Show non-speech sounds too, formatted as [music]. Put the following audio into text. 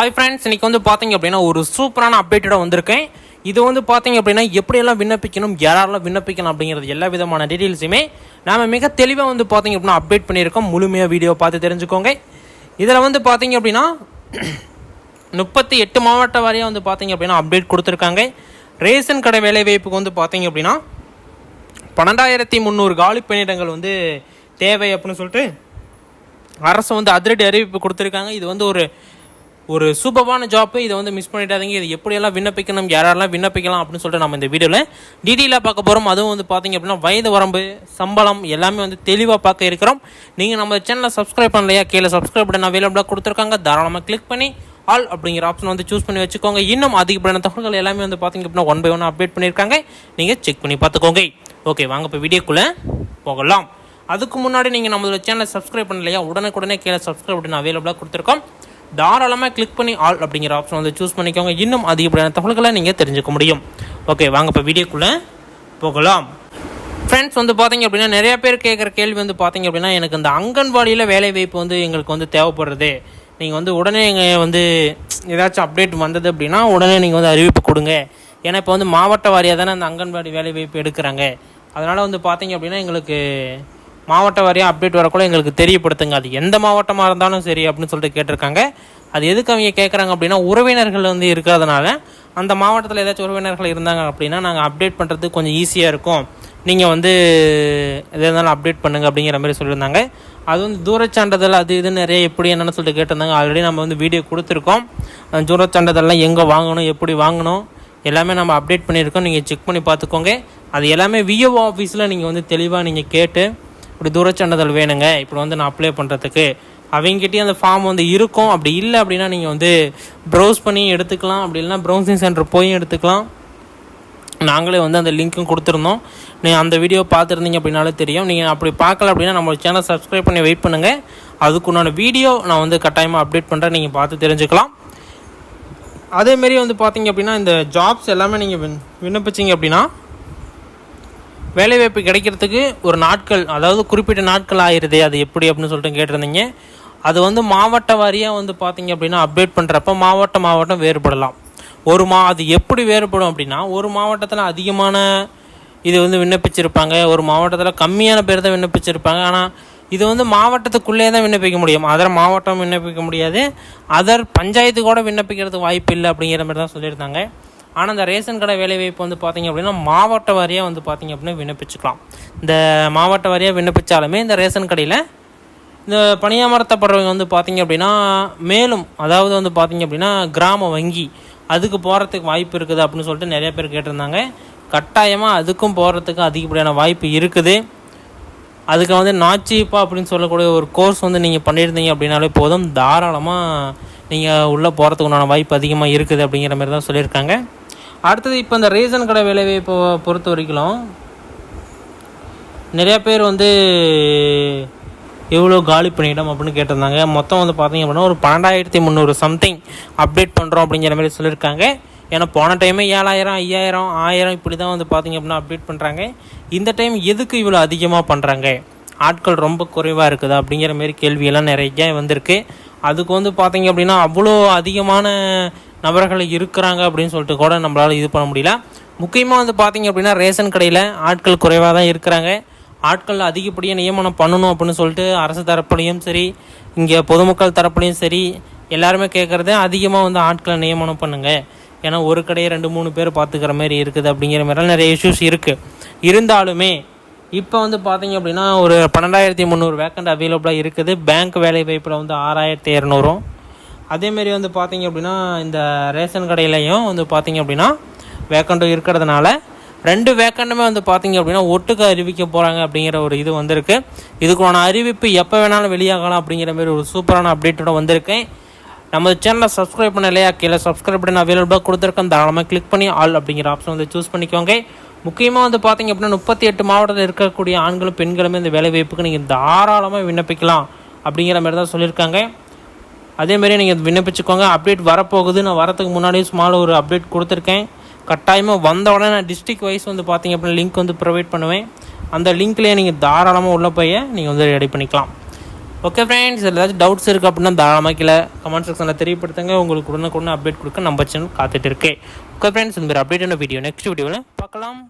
Hi friends இன்னைக்கு வந்து பார்த்தீங்க அப்படின்னா ஒரு சூப்பரான அப்டேட்டடாக வந்திருக்கேன். இது வந்து பார்த்தீங்க அப்படின்னா எப்படியெல்லாம் விண்ணப்பிக்கணும் யாரெல்லாம் விண்ணப்பிக்கணும் அப்படிங்கிறது எல்லா விதமான டீட்டெயில்ஸுமே நாம் மிக தெளிவாக வந்து பார்த்தீங்க அப்படின்னா அப்டேட் பண்ணியிருக்கோம். முழுமையாக வீடியோ பார்த்து தெரிஞ்சுக்கோங்க. இதில் வந்து பார்த்தீங்க அப்படின்னா [clears throat] முப்பத்தி எட்டு மாவட்ட வாரியாக வந்து பார்த்தீங்க அப்படின்னா அப்டேட் கொடுத்துருக்காங்க. ரேஷன் கடை வேலைவாய்ப்புக்கு வந்து பார்த்தீங்க அப்படின்னா பன்னெண்டாயிரத்தி முந்நூறு காலி பணியிடங்கள் வந்து தேவை அப்படின்னு சொல்லிட்டு அரசு வந்து அதிரடி அறிவிப்பு கொடுத்துருக்காங்க. இது வந்து ஒரு ஒரு சூப்பரான ஜாப்பு இதை வந்து மிஸ் பண்ணிட்டாதீங்க இது எப்படியெல்லாம் விண்ணப்பிக்கணும் யாரெல்லாம் விண்ணப்பிக்கலாம் அப்படின்னு சொல்லிட்டு நம்ம இந்த வீடியோவில் டீட்டெயிலாக பார்க்க போகிறோம் அதுவும் வந்து பார்த்தீங்க அப்படின்னா வயது வரம்பு சம்பளம் எல்லாமே வந்து தெளிவாக பார்க்க இருக்கிறோம். நீங்கள் நம்ம சேனலை சப்ஸ்கிரைப் பண்ணலையா கீழே சப்ஸ்கிரைப் பட்டன் அவைலபிளாக கொடுத்துருக்காங்க. தாராளமாக கிளிக் பண்ணி ஆல் அப்படிங்கிற ஆப்ஷன் வந்து சூஸ் பண்ணி வச்சுக்கோங்க. இன்னும் அதிகப்படியான தகவல்கள் எல்லாமே வந்து பார்த்தீங்க அப்படின்னா ஒன் பை ஒன் அப்டேட் பண்ணியிருக்காங்க. நீங்கள் செக் பண்ணி பார்த்துக்கோங்க. ஓகே வாங்க இப்போ வீடியோக்குள்ளே போகலாம். அதுக்கு முன்னாடி நீங்கள் நம்மளோட சேனலை சப்ஸ்கிரைப் பண்ணலையா உடனுக்குடனே கீழே சப்ஸ்கிரைப் பட்டன் அவைலபிளாக கொடுத்துருக்கோம். தாராளமாக கிளிக் பண்ணி ஆல் அப்படிங்கிற ஆப்ஷன் வந்து சூஸ் பண்ணிக்கோங்க. இன்னும் அதிகப்படியான தகவல்களை நீங்கள் தெரிஞ்சுக்க முடியும். ஓகே வாங்க இப்போ வீடியோக்குள்ளே போகலாம். ஃப்ரெண்ட்ஸ் வந்து பார்த்தீங்க அப்படின்னா நிறைய பேர் கேட்குற கேள்வி வந்து பார்த்தீங்க அப்படின்னா எனக்கு இந்த அங்கன்வாடியில் வேலை வாய்ப்பு வந்து எங்களுக்கு வந்து தேவைப்படுறது. நீங்கள் வந்து உடனே எங்கள் வந்து ஏதாச்சும் அப்டேட் வந்தது அப்படின்னா உடனே நீங்கள் வந்து அறிவிப்பு கொடுங்க. ஏன்னா இப்போ வந்து மாவட்ட வாரியாக தானே அந்த அங்கன்வாடி வேலை வாய்ப்பு எடுக்கிறாங்க. அதனால் வந்து பார்த்தீங்க அப்படின்னா எங்களுக்கு மாவட்ட வாரியாக அப்டேட் வரக்குள்ள எங்களுக்கு தெரியப்படுத்துங்க. அது எந்த மாவட்டமாக இருந்தாலும் சரி அப்படின்னு சொல்லிட்டு கேட்டிருக்காங்க. அது எதுக்கு அவங்க கேட்குறாங்க அப்படின்னா உறவினர்கள் வந்து இருக்கிறதுனால அந்த மாவட்டத்தில் ஏதாச்சும் உறவினர்கள் இருந்தாங்க அப்படின்னா நாங்கள் அப்டேட் பண்ணுறதுக்கு கொஞ்சம் ஈஸியாக இருக்கும். நீங்கள் வந்து எது இருந்தாலும் அப்டேட் பண்ணுங்க அப்படிங்கிற மாதிரி சொல்லியிருந்தாங்க. அது வந்து தூரச்சான்றிதழ் அது இது நிறைய எப்படி என்னென்னு சொல்லிட்டு கேட்டிருந்தாங்க. ஆல்ரெடி நம்ம வந்து வீடியோ கொடுத்துருக்கோம். அந்த தூரச்சான்றிதழ்லாம் எங்கே வாங்கணும் எப்படி வாங்கணும் எல்லாமே நம்ம அப்டேட் பண்ணியிருக்கோம். நீங்கள் செக் பண்ணி பார்த்துக்கோங்க. அது எல்லாமே விஓ ஆஃபீஸில் நீங்கள் வந்து தெளிவாக நீங்கள் கேட்டு இப்படி தூரச்சான்றிதழ் வேணுங்க. இப்படி வந்து நான் அப்ளை பண்ணுறதுக்கு அவங்ககிட்டயும் அந்த ஃபார்ம் வந்து இருக்கும். அப்படி இல்லை அப்படின்னா நீங்கள் வந்து ப்ரௌஸ் பண்ணி எடுத்துக்கலாம். அப்படி இல்லைன்னா ப்ரௌசிங் சென்டர் போய் எடுத்துக்கலாம். நாங்களே வந்து அந்த லிங்க்கும் கொடுத்துருந்தோம். நீங்கள் அந்த வீடியோ பார்த்துருந்தீங்க அப்படின்னாலே தெரியும். நீங்கள் அப்படி பார்க்கல அப்படின்னா நம்ம சேனல் சப்ஸ்கிரைப் பண்ணி வெயிட் பண்ணுங்கள் அதுக்குண்டான வீடியோ நான் வந்து கட்டாயமாக அப்டேட் பண்ணுறேன் நீங்கள் பார்த்து தெரிஞ்சுக்கலாம். அதேமாரி வந்து பார்த்தீங்க அப்படின்னா இந்த ஜாப்ஸ் எல்லாமே நீங்கள் விண்ணப்பிச்சிங்க அப்படின்னா வேலைவாய்ப்பு கிடைக்கிறதுக்கு ஒரு நாட்கள் அதாவது குறிப்பிட்ட நாட்கள் ஆயிருதே அது எப்படி அப்படின்னு சொல்லிட்டு கேட்டிருந்தீங்க. அது வந்து மாவட்ட வாரியாக வந்து பார்த்தீங்க அப்படின்னா அப்டேட் பண்ணுறப்ப மாவட்ட மாவட்டம் வேறுபடலாம். ஒரு மா அது எப்படி வேறுபடும் அப்படின்னா ஒரு மாவட்டத்தில் அதிகமான இது வந்து விண்ணப்பிச்சிருப்பாங்க ஒரு மாவட்டத்தில் கம்மியான பேர் தான் விண்ணப்பிச்சிருப்பாங்க. ஆனால் இது வந்து மாவட்டத்துக்குள்ளே தான் விண்ணப்பிக்க முடியும். அதர் மாவட்டம் விண்ணப்பிக்க முடியாது. அதர் பஞ்சாயத்து கூட விண்ணப்பிக்கிறதுக்கு வாய்ப்பு இல்லை அப்படிங்கிற மாதிரி தான் சொல்லியிருந்தாங்க. ஆனால் இந்த ரேஷன் கடை வேலைவாய்ப்பு வந்து பார்த்திங்க அப்படின்னா மாவட்ட வாரியாக வந்து பார்த்திங்க அப்படின்னா விண்ணப்பிச்சுக்கலாம். இந்த மாவட்ட வாரியாக விண்ணப்பிச்சாலுமே இந்த ரேஷன் கடையில் இந்த பணியமர்த்தப்படுறவங்க வந்து பார்த்திங்க அப்படின்னா மேலும் அதாவது வந்து பார்த்திங்க அப்படின்னா கிராம வங்கி அதுக்கு போகிறதுக்கு வாய்ப்பு இருக்குது அப்படின்னு சொல்லிட்டு நிறைய பேர் கேட்டிருந்தாங்க. கட்டாயமாக அதுக்கும் போகிறதுக்கு அதிகப்படியான வாய்ப்பு இருக்குது. அதுக்கு வந்து நாச்சிப்பா அப்படின்னு சொல்லக்கூடிய ஒரு கோர்ஸ் வந்து நீங்கள் பண்ணியிருந்தீங்க அப்படின்னாலே போதும். தாராளமாக நீங்கள் உள்ளே போகிறதுக்கு உண்டான வாய்ப்பு அதிகமாக இருக்குது அப்படிங்கிற மாதிரி தான் சொல்லியிருக்காங்க. அடுத்தது இப்போ இந்த ரேஷன் கடை வேலைவாய்ப்பை பொறுத்த வரைக்கும் நிறைய பேர் வந்து எவ்வளோ காலி பண்ணிட்டோம் அப்படின்னு கேட்டிருந்தாங்க. மொத்தம் வந்து பார்த்தீங்க அப்படின்னா ஒரு பன்னெண்டாயிரத்தி முந்நூறு சம்திங் அப்டேட் பண்ணுறோம் அப்படிங்கிற மாதிரி சொல்லியிருக்காங்க. ஏன்னா போன டைமே ஏழாயிரம் ஐயாயிரம் ஆயிரம் இப்படி தான் வந்து பார்த்தீங்க அப்படின்னா அப்டேட் பண்ணுறாங்க இந்த டைம் எதுக்கு இவ்வளோ அதிகமாக பண்ணுறாங்க ஆட்கள் ரொம்ப குறைவாக இருக்குது அப்படிங்கிற மாரி கேள்வியெல்லாம் நிறைய வந்திருக்கு. அதுக்கு வந்து பார்த்தீங்க அப்படின்னா அவ்வளோ அதிகமான நபர்கள் இருக்கிறாங்க அப்படின்னு சொல்லிட்டு கூட நம்மளால் இது பண்ண முடியல. முக்கியமாக வந்து பார்த்தீங்க அப்படின்னா ரேஷன் கடையில் ஆட்கள் குறைவாக தான் இருக்கிறாங்க. ஆட்கள் அதிகப்படியாக நியமனம் பண்ணணும் அப்படின்னு சொல்லிட்டு அரசு தரப்புலையும் சரி இங்கே பொதுமக்கள் தரப்புலையும் சரி எல்லாருமே கேட்குறது அதிகமாக வந்து ஆட்களை நியமனம் பண்ணுங்கள் ஏன்னா ஒரு கடையை ரெண்டு மூணு பேர் பார்த்துக்கிற மாதிரி இருக்குது அப்படிங்கிற மாதிரிலாம் நிறைய இஷ்யூஸ் இருக்குது இருந்தாலுமே இப்போ வந்து பார்த்தீங்க அப்படின்னா ஒரு பன்னெண்டாயிரத்தி முந்நூறு வேக்கண்ட் அவைலபிளாக இருக்குது. பேங்க் வேலை வாய்ப்பில் வந்து ஆறாயிரத்தி இரநூறும். அதேமாரி வந்து பார்த்தீங்க அப்படின்னா இந்த ரேஷன் கடையிலையும் வந்து பார்த்தீங்க அப்படின்னா வேக்கண்ட்டும் இருக்கிறதுனால ரெண்டு வேக்கண்டுமே வந்து பார்த்தீங்க அப்படின்னா ஒட்டுக்க அறிவிக்க போகிறாங்க அப்படிங்கிற ஒரு இது வந்திருக்கு. இதுக்கான அறிவிப்பு எப்போ வேணாலும் வெளியாகலாம் அப்படிங்கிற மாதிரி ஒரு சூப்பரான அப்டேட்டோட வந்திருக்கேன் நம்ம சேனலை சப்ஸ்கிரைப் பண்ணலையா கீழே சப்ஸ்கிரைப் பண்ண அவைலபிளாக கொடுத்துருக்கேன் தாராளமாக கிளிக் பண்ணி ஆல் அப்படிங்கிற ஆப்ஷன் வந்து சூஸ் பண்ணிக்கோங்க. முக்கியமாக வந்து பார்த்தீங்க அப்படின்னா முப்பத்தி எட்டு மாவட்டத்தில் இருக்கக்கூடிய ஆண்களும் பெண்களுமே இந்த வேலைவாய்ப்புக்கு நீங்கள் தாராளமாக விண்ணப்பிக்கலாம் அப்படிங்கிற மாதிரி தான் சொல்லியிருக்காங்க. அதேமாரி நீங்கள் விண்ணப்பிச்சுக்கோங்க. அப்டேட் வரப்போகுது. நான் வரத்துக்கு முன்னாடியே ஸ்மால் ஒரு அப்டேட் கொடுத்துருக்கேன். கட்டாயமாக வந்த உடனே நான் டிஸ்ட்ரிக் வைஸ் வந்து பார்த்தீங்க அப்படின்னா லிங்க் வந்து ப்ரொவைட் பண்ணுவேன். அந்த லிங்க்லேயே நீங்கள் தாராளமாக உள்ளே போய் நீங்கள் வந்து ரெடி பண்ணிக்கலாம். ஓகே ஃப்ரெண்ட்ஸ் ஏதாச்சும் டவுட்ஸ் இருக்குது அப்படின்னா தாராளமாக கீழே கமெண்ட் செக்ஷனில் தெரியப்படுத்துங்க. உங்களுக்கு உடனுக்குடனே அப்டேட் கொடுக்க நம்ம சேனல் காத்துட்டு இருக்கேன் ஓகே ஃப்ரெண்ட்ஸ் இந்த மாதிரி அப்டேட்டான வீடியோ நெக்ஸ்ட் வீடியோவில் பார்க்கலாம்.